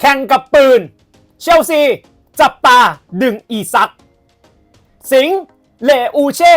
แข่งกับปืน เชลซี จับตาดึงอีซัก สิงเลอูเช่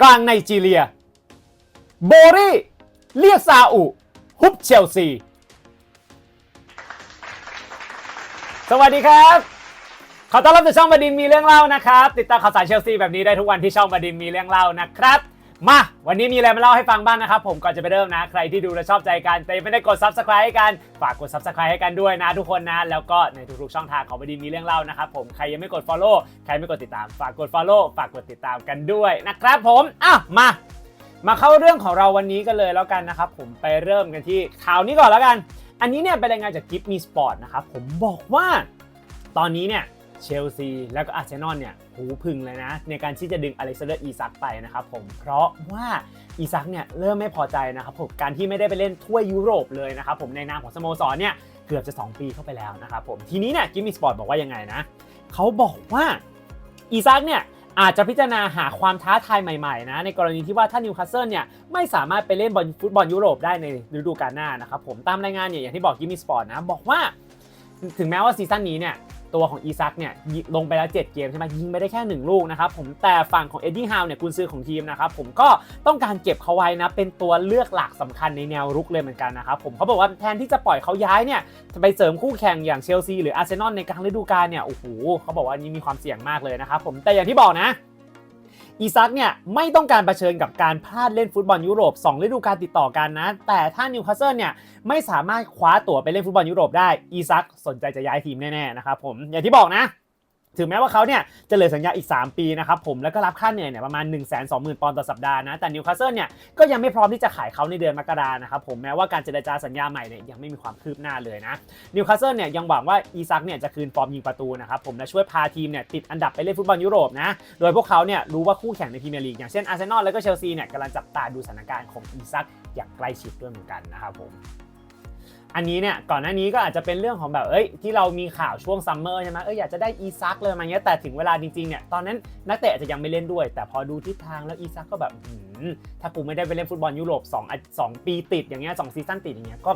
กลางไนจีเรีย โบรี่ เรียกซาอุ ฮุบเชลซี สวัสดีครับ ขอต้อนรับสู่ช่องบดินมีเรื่องเล่านะครับ ติดตามข่าวสารเชลซีแบบนี้ได้ทุกวันที่ช่องบดินมีเรื่องเล่านะครับ มา วันนี้มีอะไรมาเล่าให้ฟังบ้างนะครับผมก่อนจะไปเริ่มนะ ใครที่ดูและชอบใจกัน แต่ไม่ได้กด subscribe ให้กัน ฝากกด subscribe ให้กันด้วยนะทุกคนนะ แล้วก็ในทุกๆช่องทางของบดินมีเรื่องเล่านะครับผมใครยังไม่กด follow ใครไม่กดติดตาม ฝากกด follow ฝากกดติดตามกันด้วยนะครับผมอะมา มาเข้าเรื่องของเราวันนี้กันเลยแล้วกันนะครับผมไปเริ่มกันที่ข่าวนี้ก่อนแล้วกัน อันนี้เนี่ยเป็นรายงานจากกิฟมีสปอร์ตนะครับผมบอกว่าตอนนี้เนี่ย เชลซี แล้วก็อาร์เซนอลเนี่ยหูพึ่งเลยนะ ในการที่จะดึงอเล็กซานเดอร์อีซักไปนะครับผมเพราะว่าอีซักเนี่ยเริ่มไม่พอใจนะครับผมการที่ไม่ได้ไปเล่นถ้วยยุโรปเลยนะครับผมในนามของสโมสรเนี่ยเกือบจะ 2 ปีเข้าไปแล้วนะครับผมทีนี้เนี่ยกิมมี่สปอร์ตบอกว่ายังไงนะเขาบอกว่าอีซักเนี่ยอาจจะพิจารณาหาความท้าทายใหม่ๆนะในกรณีที่ว่าถ้านิวคาสเซิลเนี่ยไม่สามารถไปเล่นบอลฟุตบอลยุโรปได้ในฤดูกาลหน้านะครับผมตามรายงานเนี่ยอย่างที่บอกกิมมี่สปอร์ตนะบอกว่า ถึงแม้ว่าซีซั่นนี้เนี่ย ตัวของอีซักเนี่ยลงไปแล้ว 7 เกมใช่ไหมยิงไปได้แค่ 1 ลูกนะครับผมแต่ฝั่งของเอ็ดดี้ฮาวเนี่ยกุนซือของทีมนะครับผมก็ต้องการเก็บเขาไว้นะ เป็นตัวเลือกหลักสำคัญในแนวรุกเลยเหมือนกันนะครับผมเขาบอกว่าแทนที่จะปล่อยเขาย้ายเนี่ยไปเสริมคู่แข่งอย่างเชลซีหรืออาร์เซนอลในกลางฤดูกาลเนี่ยโอ้โหเขาบอกว่านี่มีความเสี่ยงมากเลยนะครับผมแต่อย่างที่บอกนะ อีซักเนี่ยไม่ต้องการรเผชิญกับการพลาดเล่นฟุตบอลยุโรป 2 ฤดูกาลติดต่อกันนะ แต่ถ้านิวคาสเซิลเนี่ยไม่สามารถคว้าตั๋วไปเล่นฟุตบอลยุโรปได้อีซักสนใจจะย้ายทีมแน่ๆนะครับผมอย่างที่บอกนะ ถึงแม้ว่าเขาเนี่ยจะเหลือสัญญาอีก 3 ปีนะครับผมแล้วก็รับค่าเหนื่อยเนี่ยประมาณ 1 2 0 0 0 0 ปอนด์ต่อสัปดาห์นะ แต่นิวคาสเซิลเนี่ยก็ยังไม่พร้อมที่จะขายเขาในเดือนมกรานะครับผมแม้ว่าการเจรจาสัญญาใหม่เนี่ยยังไม่มีความคืบหน้าเลยนะนิวคาสเซิลเนี่ยยังหวังว่าอีซักเนี่ยจะคืนฟอร์มยิงประตูนะครับผมและช่วยพาทีมเนี่ยติดอันดับไปเล่นฟุตบอลยุโรปนะโดยพวกเขาเนี่ยรู้ว่าคู่แข่งในพรีเมียร์ลีกอย่างเช่นอาร์เซนอลแล้วก็เชลซีเนี่ยกำลังจับตาดูสถานการณ์ของอีซักอย่างใกล้ชิดด้วยเหมือนกันนะครับผม อันนี้เนี่ยก่อนหน้านี้ก็อาจจะเป็นเรื่องของแบบเอ้ยที่เรามีข่าวช่วงซัมเมอร์ใช่ไหมเอ้ยอยากจะได้อีซักเลยมาเงี้ยแต่ถึงเวลาจริงๆเนี่ยตอนนั้นนักเตะจะยังไม่เล่นด้วย แต่พอดูทิศทางแล้วอีซักก็แบบถ้ากูไม่ได้ไปเล่นฟุตบอลยุโรป2อะสองปีติดอย่างเงี้ยสองซีซั่นติดอย่างเงี้ยก็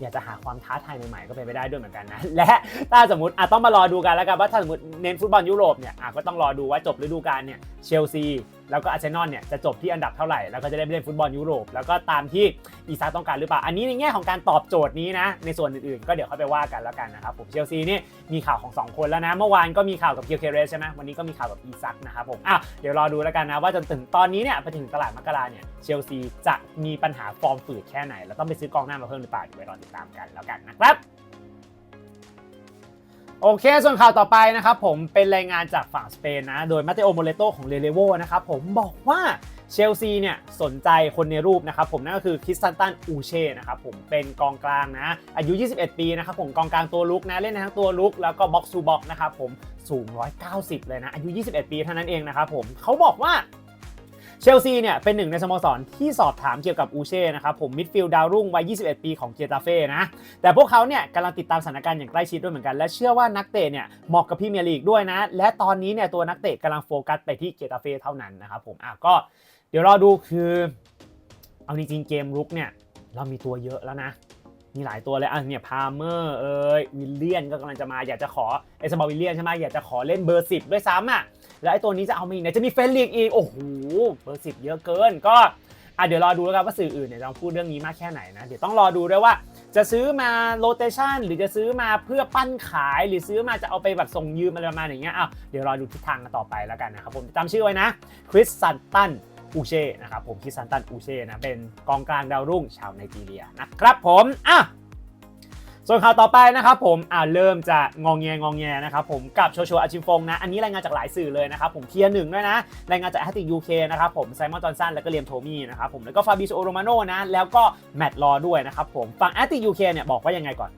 อยากจะหาความท้าทายใหม่ๆก็เป็นไปได้ด้วยเหมือนกันนะและถ้าสมมติอะต้องมารอดูกันแล้วกันว่าถ้าสมมติเน้นฟุตบอลยุโรปเนี่ยอะก็ต้องรอดูว่าจบฤดูกาลเนี่ยเชลซี แล้วก็อาร์เซนอลเนี่ยจะจบที่อันดับเท่าไหร่ แล้วก็จะได้ไปเล่นฟุตบอลยุโรป แล้วก็ตามที่อีซักต้องการหรือเปล่า อันนี้ในแง่ของการตอบโจทย์นี้นะ ในส่วนอื่นๆ ก็เดี๋ยวค่อยไปว่ากันแล้วกันนะครับผม เชลซีนี่มีข่าวของสองคนแล้วนะ เมื่อวานก็มีข่าวกับเกียวเคเรสใช่ไหมวันนี้ก็มีข่าวกับอีซักนะครับผมอะเดี๋ยวรอดูแล้วกันนะว่าจนถึงตอนนี้เนี่ยไปถึงตลาดมกราเนี่ย เชลซีจะมีปัญหาฟอร์มฝืดแค่ไหน แล้วต้องไปซื้อกองหน้ามาเพิ่มหรือเปล่าเดี๋ยวไปรอติดตามกันแล้วกันนะครับ โอเค ส่วนข่าวต่อไปนะครับผมเป็นรายงานจากฝั่งสเปนนะ โดยมาเตโอโมเลโตของเรเลโวนะครับผมบอกว่าเชลซีเนี่ยสนใจคนในรูปนะครับผมนั่นก็คือคริสตันตันอูเช่นะครับผมเป็นกองกลางนะ อายุ 21 ปีนะครับผมกองกลางตัวลุกนะเล่นในทั้งตัวลุกแล้วก็บ็อกซ์ทูบ็อกนะครับผมสูง 190 เลยนะ อายุ 21 ปีเท่านั้นเองนะครับผมเขาบอกว่า เชลซีเนี่ยเป็นหนึ่งในสโมสรที่สอบถามเกี่ยวกับอูเช่นะครับผมมิดฟิลด์ดาวรุ่งวัย 21 ปีของเกตาเฟ่นะแต่พวกเขาเนี่ยกำลังติดตามสถานการณ์อย่างใกล้ชิดด้วยเหมือนกัน และเชื่อว่านักเตะเนี่ยเหมาะกับพรีเมียร์ลีกด้วยนะ และตอนนี้เนี่ยตัวนักเตะกำลังโฟกัสไปที่เกตาเฟ่เท่านั้นนะครับผมอะก็เดี๋ยวรอดูคือเอาจริงๆเกมรุกเนี่ยเรามีตัวเยอะแล้วนะมีหลายตัวเลยอะเนี่ยพาเมอร์เอ้ยวิลเลียนก็กำลังจะมาอยากจะขอเอสบาวิลเลียนใช่ไหมอยากจะขอเล่นเบอร์สิบด้วยซ้ำอะ แล้วไอ้ตัวนี้จะเอามาอีกไหนจะมีเฟรนลิกอีก โอ้โหเบอร์สิบเยอะเกินก็อะเดี๋ยวรอดูแล้วกันว่าสื่ออื่นเนี่ยจะพูดเรื่องนี้มากแค่ไหนนะ เดี๋ยวต้องรอดูด้วยว่า จะซื้อมาโ o เ a ชันหรือจะซื้อมาเพื่อปั้นขายหรือซื้อมาจะเอาไปแบบส่งยืมอะไรประมาณอย่างเงี้ยอ้าวเดี๋ยวรอดูทิศทางกันต่อไปแล้วกันนะครับผมจำชื่อไว้นะคริสซันตันอูเช่นะครับผมคริสซันตันอูเช่นะเป็นกองกลางดาวรุ่งชาวไนจีเรียนะครับผมอะ ส่วนข่าวต่อไปนะครับผมอ่าเริ่มจะงองแงงองแงนะครับผมกับโชโชอาชิมฟงนะ อันนี้รายงานจากหลายสื่อเลยนะครับผมเทียร์หนึ่งด้วยนะ รายงานจากแอตติยูเคนะครับผมไซมอนจอห์นสันแล้วก็เลียมโทมี่นะครับผมแล้วก็ฟาบิโซโอโรมาโนนะแล้วก็แมตต์ลอด้วยนะครับผมฝั่งแอตติยูเคเนี่ยบอกว่ายังไงก่อน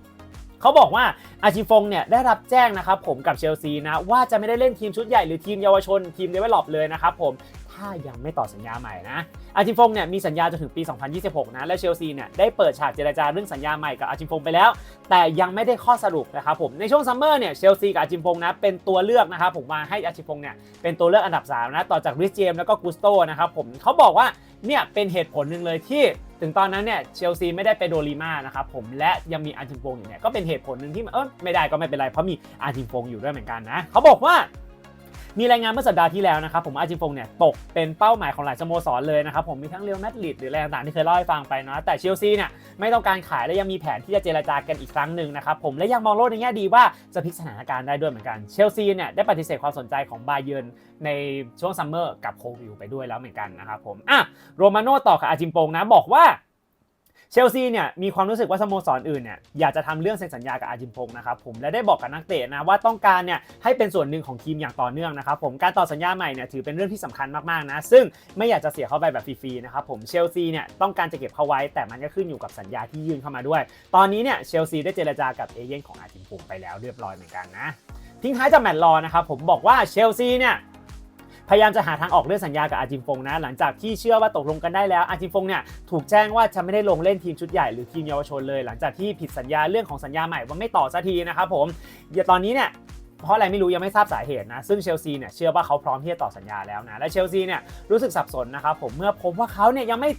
เขาบอกว่าอาชิฟงเนี่ยได้รับแจ้งนะครับผมกับเชลซีนะว่าจะไม่ได้เล่นทีมชุดใหญ่หรือทีมเยาวชนทีมเดเวลลอปเลยนะครับผม ถ้ายังไม่ต่อสัญญาใหม่นะอาจิมฟงเนี่ยมีสัญญาจนถึงปี 2026 นะและเชลซีเนี่ยได้เปิดฉากเจรจาเรื่องสัญญาใหม่กับอาจิมฟงไปแล้ว แต่ยังไม่ได้ข้อสรุปนะครับผมในช่วงซัมเมอร์เนี่ยเชลซีกับอาจิมฟงนะเป็นตัวเลือกนะครับผมมาให้อาจิมฟงเนี่ยเป็นตัวเลือกอันดับ3นะต่อจากริสเจมแล้วก็กุสโตนะครับผมเขาบอกว่าเนี่ยเป็นเหตุผลหนึ่งเลยที่ถึงตอนนั้นเนี่ยเชลซีไม่ได้ไปโดลีมานะครับผมและยังมีอาจิมฟงอยู่เนี่ยก็เป็นเหตุผลหนึ่งที่เออไม่ได้ก็ไม่เป็นไรเพราะมีอาจิมฟงอยู่ด้วยเหมือนกันนะเขาบอกว่า มีรายงานเมื่อสัปดาห์ที่แล้วนะครับผมอาจิมฟงเนี่ยตกเป็นเป้าหมายของหลายสโมสรเลยนะครับผมมีทั้งเรอัลมาดริดหรืออะไรต่างๆที่เคยเล่าให้ฟังไปเนาะแต่เชลซีเนี่ยไม่ต้องการขายและยังมีแผนที่จะเจรจากันอีกครั้งหนึ่งนะครับผมและยังมองโลกในแง่ดีว่าจะพลิกสถานการณ์ได้ด้วยเหมือนกันเชลซีเนี่ยได้ปฏิเสธความสนใจของบาเยิร์นในช่วงซัมเมอร์กับโควิลไปด้วยแล้วเหมือนกันนะครับผมอะโรมาโน่ต่อกับอาจิมฟงนะบอกว่า เชลซีเนี่ยมีความรู้สึกว่าสโมสรอื่นเนี่ยอยากจะทำเรื่องเซ็นสัญญากับอาจิมพงศ์นะครับผมและได้บอกกับนักเตะนะว่าต้องการเนี่ยให้เป็นส่วนหนึ่งของทีมอย่างต่อเนื่องนะครับผมการต่อสัญญาใหม่เนี่ยถือเป็นเรื่องที่สำคัญมากๆนะซึ่งไม่อยากจะเสียเขาไปแบบฟรีๆนะครับผมเชลซีเนี่ยต้องการจะเก็บเขาไว้ แต่มันก็ขึ้นอยู่กับสัญญาที่ยื่นเข้ามาด้วย ตอนนี้เนี่ยเชลซีได้เจรจากับเอเย่นของอาจิมพงศ์ไปแล้วเรียบร้อยเหมือนกันนะทิ้งท้ายจากแมตต์รอนะครับผมบอกว่าเชลซีเนี่ย พยายามจะหาทางออกเรื่องสัญญากับอาจิมฟงนะ หลังจากที่เชื่อว่าตกลงกันได้แล้วอาจิมฟงเนี่ยถูกแจ้งว่าจะไม่ได้ลงเล่นทีมชุดใหญ่หรือทีมเยาวชนเลย หลังจากที่ผิดสัญญาเรื่องของสัญญาใหม่ว่าไม่ต่อสักทีนะครับผมอย่าตอนนี้เนี่ย เพราะอะไรไม่รู้ยังไม่ทราบสาเหตุนะ ซึ่งเชลซีเนี่ยเชื่อว่าเขาพร้อมที่จะต่อสัญญาแล้วนะ และเชลซีเนี่ยรู้สึกสับสนนะครับผมเมื่อพบว่าเขาเนี่ยยังไม่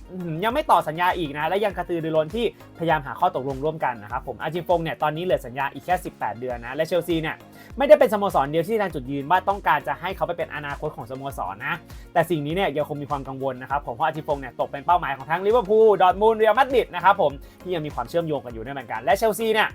ยังไม่ต่อสัญญาอีกนะ และยังกระตือรือร้นที่พยายามหาข้อตกลงร่วมกันนะครับผมอาจิมฟงเนี่ยตอนนี้เหลือสัญญาอีกแค่ 18 เดือนนะ และเชลซีเนี่ยไม่ได้เป็นสโมสรเดียวที่แสดงจุดยืนว่าต้องการจะให้เขาไปเป็นอนาคตของสโมสรนะ แต่สิ่งนี้เนี่ยยังคงมีความกังวลนะครับผมเพราะอาทิฟงเนี่ยตกเป็นเป้าหมายของทั้งลิเวอร์พูล ดอร์ทมูลเรียลมาดริดนะครับผมที่ยังมีความเชื่อมโยงกันอยู่ด้วยเหมือนกันและเชลซีเนี่ย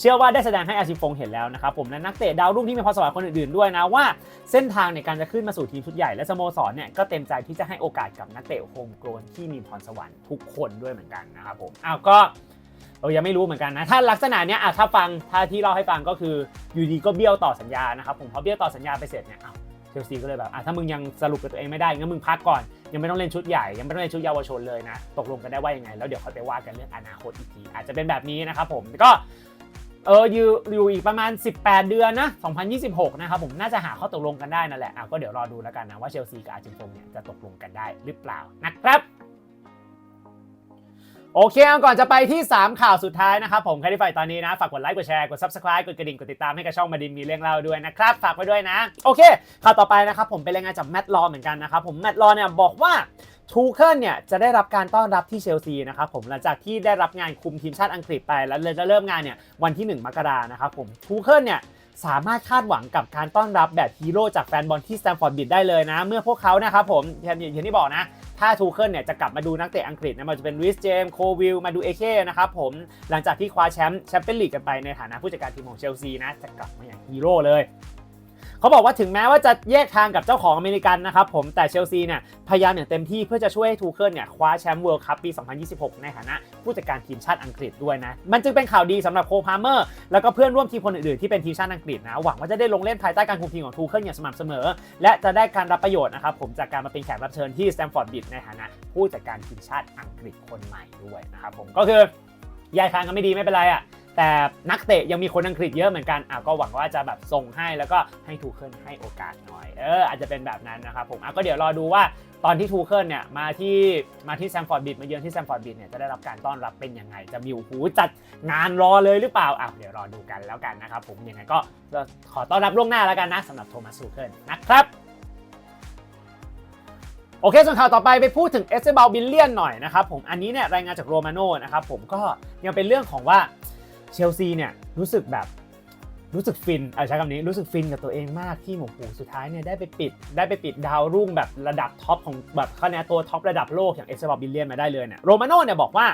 เชื่อว่าได้แสดงให้อาชิฟงเห็นแล้วนะครับผมและนักเตะดาวรุ่งที่มีพรสวรรค์คนอื่นๆด้วยนะว่าเส้นทางในการจะขึ้นมาสู่ทีมชุดใหญ่และสโมสรเนี่ยก็เต็มใจที่จะให้โอกาสกับนักเตะโฮมโกลนที่มีพรสวรรค์ทุกคนด้วยเหมือนกันนะครับผมอ้าวก็เรายังไม่รู้เหมือนกันนะ ถ้าลักษณะเนี้ยอะถ้าฟังถ้าที่เล่าให้ฟังก็คืออยู่ดีก็เบี้ยวต่อสัญญานะครับผมพอเบี้ยวต่อสัญญาไปเสร็จเนี่ยอ้าวเชลซีก็เลยแบบอะถ้ามึงยังสรุปกับตัวเองไม่ได้งั้นมึงพักก่อนยังไม่ต้องเล่นชุดใหญ่ยังไม่ต้องเล่นชุดเยาวชนเลยนะ ตกลงกันได้ว่ายังไง แล้วเดี๋ยวค่อยไปว่ากันเรื่องอนาคตอีกทีอาจจะเป็นแบบนี้นะครับผมก็ เอออยู่อยู่อีกประมาณ 18 เดือนนะ 2026 นะครับผมน่าจะหาข้อตกลงกันได้นั่นแหละอะก็เดี๋ยวรอดูแล้วกันนะว่าเชลซีกับอาร์เจนตินเนี่ยจะตกลงกันได้หรือเปล่านะครับโอเคก่อนจะไปที่ 3 ข่าวสุดท้ายนะครับผมใครที่ฝ่ายตอนนี้นะ ฝากกดไลค์กดแชร์กด subscribe กดกระดิ่ง กดติดตามให้กับช่องมาดินมีเรื่องเล่าด้วยนะครับ ฝากไว้ด้วยนะ โอเค ข่าวต่อไปนะครับผมเป็นรายงานจากแมตต์ลอเหมือนกันนะครับผมแมตต์ลอเนี่ยบอกว่า ทูเคิลเนี่ยจะได้รับการต้อนรับที่เชลซีนะครับผมหลังจากที่ได้รับงานคุมทีมชาติอังกฤษไปแล้วจะเริ่มงานเนี่ยวันที่ 1 มกรานะครับผมทูเคิลเนี่ยสามารถคาดหวังกับการต้อนรับแบบฮีโร่จากแฟนบอลที่สแตมฟอร์ดบิดได้เลยนะ เมื่อพวกเขานะครับผมอย่างที่บอกนะ ถ้าทูเคิลเนี่ยจะกลับมาดูนักเตะอังกฤษนะมันจะเป็นริสเจมโควิลมาดูเอเคนะครับผมหลังจากที่คว้าแชมป์แชมเปี้ยนลีกกันไปในฐานะผู้จัดการทีมของเชลซีนะจะกลับมาอย่างฮีโร่เลย เขาบอกว่าถึงแม้ว่าจะแยกทางกับเจ้าของอเมริกันนะครับผมแต่เชลซีเนี่ยพยายามอย่างเต็มที่เพื่อจะช่วยให้ทูเคิลเนี่ยคว้าแชมป์เวิลด์คัพปี 2026 ในฐานะผู้จัดการทีมชาติอังกฤษด้วยนะ มันจึงเป็นข่าวดีสำหรับโคพาร์เมอร์แล้วก็เพื่อนร่วมทีมคนอื่นๆที่เป็นทีมชาติอังกฤษนะหวังว่าจะได้ลงเล่นภายใต้การคุมทีมของทูเคิลอย่างสม่ำเสมอ และจะได้การรับประโยชน์นะครับผมจากการมาเป็นแขกรับเชิญที่สแตมฟอร์ดบิดในฐานะผู้จัดการทีมชาติอังกฤษคนใหม่ด้วยนะครับผมก็คือแยกทางกันไม่ดีไม่เป็นไรอะ แต่นักเตะยังมีคนอังกฤษเยอะเหมือนกันอะก็หวังว่าจะแบบส่งให้แล้วก็ให้ทูเคิลให้โอกาสหน่อยเอออาจจะเป็นแบบนั้นนะครับผมอะก็เดี๋ยวรอดูว่าตอนที่ทูเคิลเนี่ยมาที่มาที่แซมฟอร์ดบิดมาเยือนที่แซมฟอร์ดบิดเนี่ยจะได้รับการต้อนรับเป็นยังไง จะมีหูจัดงานรอเลยหรือเปล่าอะเดี๋ยวรอดูกันแล้วกันนะครับผมยังไงก็ขอต้อนรับล่วงหน้าแล้วกันนะสำหรับโทมัสทูเคิลนะครับโอเค ส่วนข่าวต่อไปไปพูดถึงเอสเซบาลบิลเลียนหน่อยนะครับผม อันนี้เนี่ยรายงานจากโรมาโน่นะครับผมก็ยังเป็นเรื่องของว่า เชลซีเนี่ยรู้สึกแบบรู้สึกฟินเอาใช้คำนี้รู้สึกฟินกับตัวเองมากที่หมูหูสุดท้ายเนี่ยได้ไปปิดได้ไปปิดดาวรุ่งแบบระดับท็อปของแบบคะแนนตัวท็อประดับโลกอย่างเอสเซบาลบิลเลียนมาได้เลยเนี่ยโรมาโน่เนี่ยบอกว่า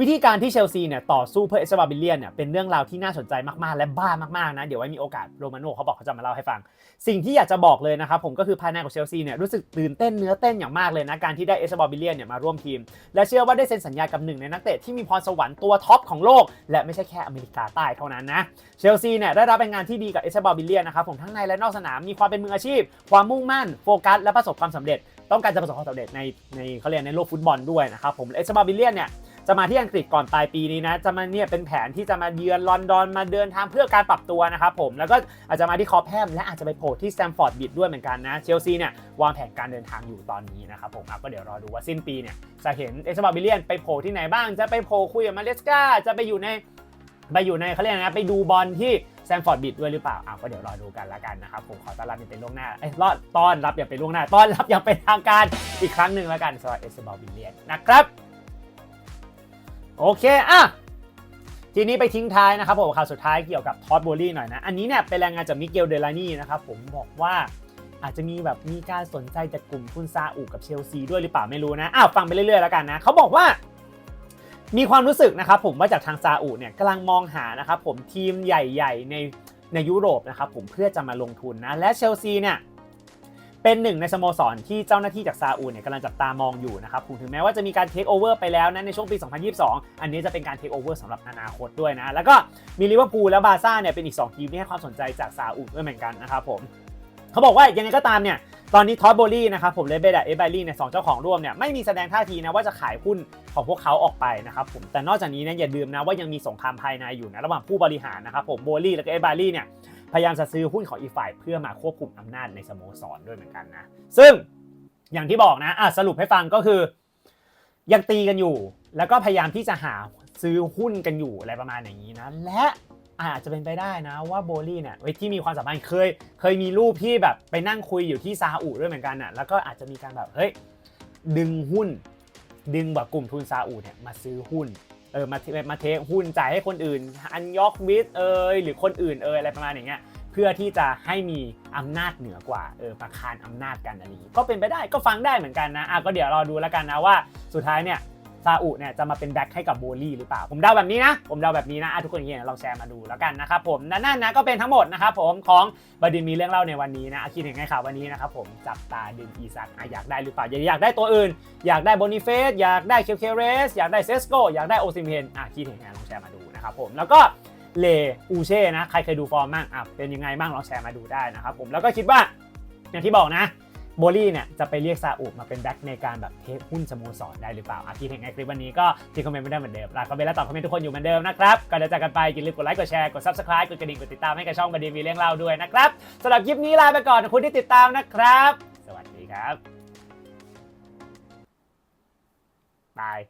วิธีการที่เชลซีเนี่ยต่อสู้เพื่อเอสบาบิเลียนเนี่ยเป็นเรื่องราวที่น่าสนใจมากๆ และบ้ามากๆนะเดี๋ยวไว้มีโอกาสโรมาโน่เขาบอกเขาจะมาเล่าให้ฟัง สิ่งที่อยากจะบอกเลยนะครับผมก็คือภายในของเชลซีเนี่ยรู้สึกตื่นเต้นเนื้อเต้นอย่างมากเลยนะการที่ได้เอสบาบิเลียนเนี่ยมาร่วมทีม และเชื่อว่าได้เซ็นสัญญากับหนึ่งในนักเตะที่มีพรสวรรค์ตัวท็อปของโลก และไม่ใช่แค่อเมริกาใต้เท่านั้นนะเชลซีเนี่ยได้รับงานที่ดีกับเอสบาบิเลียนนะครับผมทั้งในและนอกสนามมีความเป็นมืออาชีพ ความมุ่งมั่นโฟกัสและประสบความสำเร็จต้องการจะประสบความสำเร็จในในเขาเรียกในโลกฟุตบอลด้วยนะครับผมเอสบาบิเลียนเนี่ย จะมาที่อังกฤษก่อนปลายปีนี้นะจะมาเนี่ยเป็นแผนที่จะมาเยือนลอนดอนมาเดินทางเพื่อการปรับตัวนะครับผมแล้วก็อาจจะมาที่คอปแฮมและอาจจะไปโผล่ที่แซมฟอร์ดบิดด้วยเหมือนกันนะเชลซีเนี่ยวางแผนการเดินทางอยู่ตอนนี้นะครับผมก็เดี๋ยวรอดูว่าสิ้นปีเนี่ยจะเห็นเอสบาบิเลียนไปโผล่ที่ไหนบ้างจะไปโผล่คุยกับมาเลสกาจะไปอยู่ในไปอยู่ในเขาเรียกอะไรนะไปดูบอลที่แซมฟอร์ดบิดด้วยหรือเปล่าอะก็เดี๋ยวรอดูกันละกันนะครับ ผมขอต้อนรับอย่างเป็นล่วงหน้าเอ้ยรอดต้อนรับอย่างเป็นล่วงหน้า ต้อนรับอย่างเป็นทางการอีกครั้งหนึ่งละกันสำหรับเอสบาบิเลียนนะครับ โอเคอะทีนี้ไปทิ้งท้ายนะครับผมข่าวสุดท้ายเกี่ยวกับท็อดโบลี่หน่อยนะ อันนี้เนี่ยเป็นรายงานจากมิเกลเดลานี่นะครับผมบอกว่าอาจจะมีแบบมีการสนใจจากกลุ่มทุนซาอุกับเชลซีด้วยหรือเปล่าไม่รู้นะอ้าวฟังไปเรื่อยๆแล้วกันนะเขาบอกว่า มีความรู้สึกนะครับผมว่าจากทางซาอุเนี่ยกำลังมองหานะครับผมทีมใหญ่ ๆ ในในยุโรปนะครับผมเพื่อจะมาลงทุนนะและเชลซีเนี่ย เป็นหนึ่งในสโมสรที่เจ้าหน้าที่จากซาอุเนี่ยกำลังจับตามองอยู่นะครับผมถึงแม้ว่าจะมีการเทคโอเวอร์ไปแล้วนะในช่วงปี 2022 อันนี้จะเป็นการเทคโอเวอร์สำหรับอนาคตด้วยนะ แล้วก็มีลิเวอร์พูลและบาซ่าเนี่ยเป็นอีก 2 ทีมที่ให้ความสนใจจากซาอุด้วยเหมือนกันนะครับผมเขาบอกว่ายังไงก็ตามเนี่ยตอนนี้ทอตโบลี่นะครับผมเลเบดเอเบลี่เนี่ยสองเจ้าของร่วมเนี่ยไม่มีแสดงท่าทีนะว่าจะขายหุ้นของพวกเขาออกไปนะครับผมแต่นอกจากนี้เนี่ยอย่าลืมนะว่ายังมีสงครามภายในอยู่นะระหว่างผู้บริหารนะครับผมโบลี่และเอเบลี่เนี่ย พยายามจะซื้อหุ้นของอีกฝ่ายเพื่อมาควบคุมอำนาจในสโมสรด้วยเหมือนกันนะซึ่งอย่างที่บอกนะอะสรุปให้ฟังก็คือ ยังตีกันอยู่ แล้วก็พยายามที่จะหาซื้อหุ้นกันอยู่อะไรประมาณอย่างนี้นะและอาจจะเป็นไปได้นะว่าโบลี่เนี่ยที่มีความสัมพันธ์เคยเคยมีรูปที่แบบไปนั่งคุยอยู่ที่ซาอุด้วยเหมือนกันน่ะแล้วก็อาจจะมีการแบบเฮ้ยดึงหุ้น ดึงแบบกลุ่มทุนซาอุเนี่ยมาซื้อหุ้น เออมามาเทคหุ้นจ่ายให้คนอื่น อันยอกวิทเอยหรือคนอื่นเอยอะไรประมาณอย่างเงี้ยเพื่อที่จะให้มีอำนาจเหนือกว่าเออประคานอำนาจกันอะไรนี้ ก็เป็นไปได้ก็ฟังได้เหมือนกันนะอะก็เดี๋ยวรอดูแล้วกันนะว่าสุดท้ายเนี่ย ซาอุเนี่ยจะมาเป็นแบ็คให้กับโบลี่หรือเปล่า ผมเดาแบบนี้นะ ผมเดาแบบนี้นะทุกคนอย่างเงี้ยลองแชร์มาดูแล้วกันนะครับผมนั่นนะก็เป็นทั้งหมดนะครับผมของบดินมีเรื่องเล่าในวันนี้นะคิดเห็นไงข่าววันนี้นะครับผมจับตาดึงอีซักอยากได้หรือเปล่าอยากได้ตัวอื่น อยากได้โบนิเฟสอยากได้เคลเคเรสอยากได้เซสโกอยากได้โอซิมเฮนอะคิดเห็นไงลองแชร์มาดูนะครับผมแล้วก็เลอูเช่นะใครเคยดูฟอร์มบ้างอะเป็นยังไงบ้างลองแชร์มาดูได้นะครับผมแล้วก็คิดว่าอย่างที่บอกนะ โบลี่เนี่ยจะไปเรียกซาอุมาเป็นแบ็คในการแบบเทคหุ้นสโมสรได้หรือเปล่าอะคิดเห็นไงคลิปวันนี้ก็ที่คอมเมนต์ไม่ได้เหมือนเดิมลาคอมเมนต์และตอบคอมเมนต์ทุกคนอยู่เหมือนเดิมนะครับก่อนจะจากกันไปอย่าลืมกดไลค์กดแชร์กด subscribe กดกระดิ่งกดติดตามให้กับช่องบันดีมีเรื่องเล่าด้วยนะครับสำหรับคลิปนี้ลาไปก่อนขอบคุณที่ติดตามนะครับ สวัสดีครับบาย